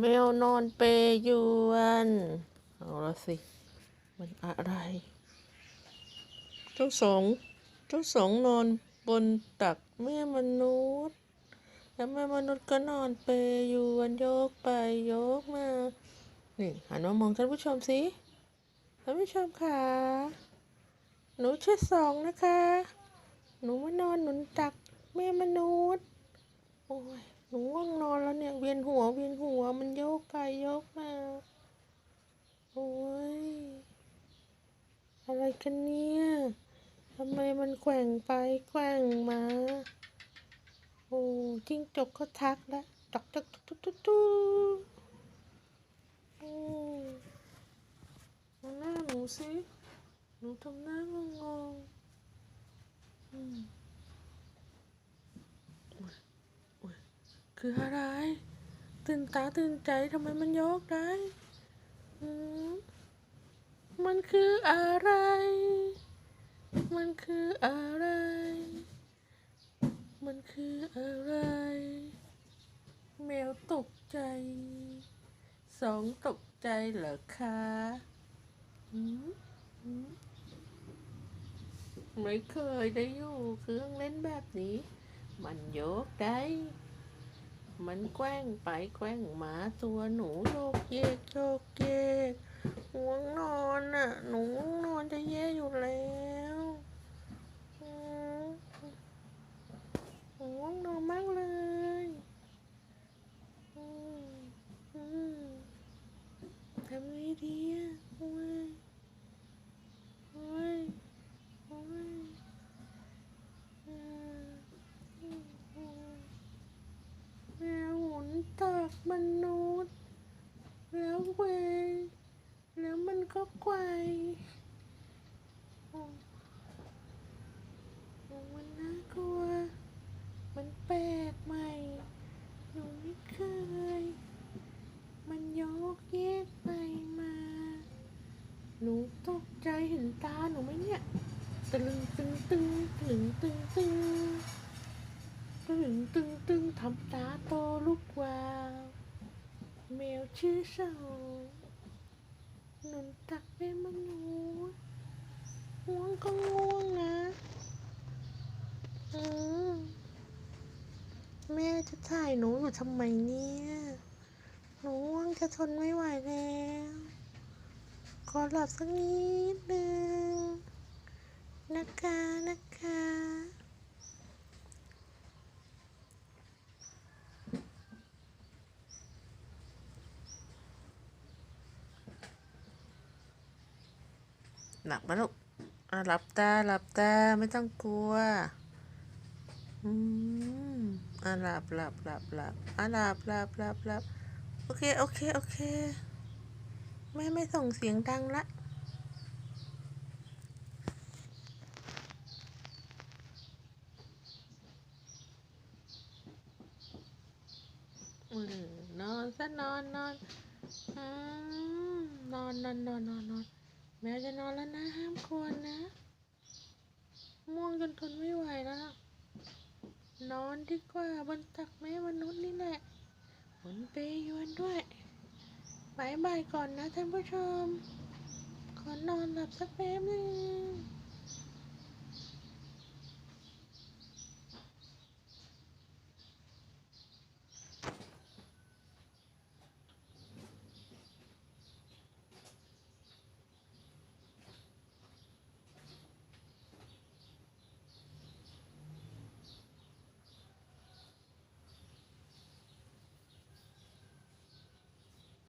แมวนอนเปยวน เอาละสิ มันอะไรเจ้าสองเจ้าสองนอนบนตักแม่มนุษย์ แล้วแม่มนุษย์ก็นอนเปยยวนโยกไปโยกมา นี่หันมามองท่านผู้ชมสิท่านผู้ชมค่ะ หนูชื่อสองนะคะ หนูมานอนหนุนตักแม่มนุษย์ โอ้ย หนูง่วงนอนแล้วเนี่ยเวียนหัวเวียนหัวมันโยกไปโยกมา โอ้ย อะไร กันเนี่ยทำไมมันแกว่งไปแกว่งมา โอ้จิ้งจกก็ทักแล้วจอกจอกจอกจอกจอกโอ้ดูหน้าหนูสิหนูทำหน้างงงอืมคืออะไร ตื่นตาตื่นใจทำไมมันโยกได้อืม มันคืออะไร มันคืออะไร มันคืออะไร แมวตกใจ สองตกใจเหรอคะมไม่เคยได้อยู่เครื่องเล่นแบบนี้ มันโยกได้ มันแกว้งไปแกว้งมาตัวหนูโยกเยกโยกเยก ง่วงนอนอะ หนูง่วงนอนจะแย่อยู่แล้วหนูง่วงนอนมากเลยทำไงดีอะโอ้ยโอ้ยโอ้ยแมวหมุนตักมนุษย์แล้วเว ก็ไกวโอ้โอ้มันน่ากลัว มันแปลกใหม่ หนูไม่เคย มันโยกเยกไปมา หนูตกใจเห็นตาหนูไหมเนี่ยตะลึงตึงตึงตะลึงตึงตึงตึงตึงตึงทำตาโตลูกวาว แมวชื่อเสองหนุนตักแม่มนุษย์ง่วงก็ง่วงนะอืม แม่จะถ่ายหนูอยู่ทำไมเนี่ย หนูง่วงจะทนไม่ไหวแล้วขอหลับสักนิดหนึ่งนะคะนะคะหลับมาลูกอะหลับตาหลับตาไม่ต้องกลัว อืมอะหลับหลับหลับหลับอะหลับหลับหลับหลับโอเค โอเค โอเค แม่ไม่ส่งเสียงดังละนอนซะนอนนอนอืมนอนนอนนอนนอนนอนแมวจะนอนแล้วนะห้ามควรนะ ม่วงจนทนไม่ไหวแล้ว นอนดีกว่าบนตักแม่มนุษย์นี่แหละบนเปยวนด้วยบายบายก่อนนะท่านผู้ชม ขอนอนหลับสักแป๊บนึง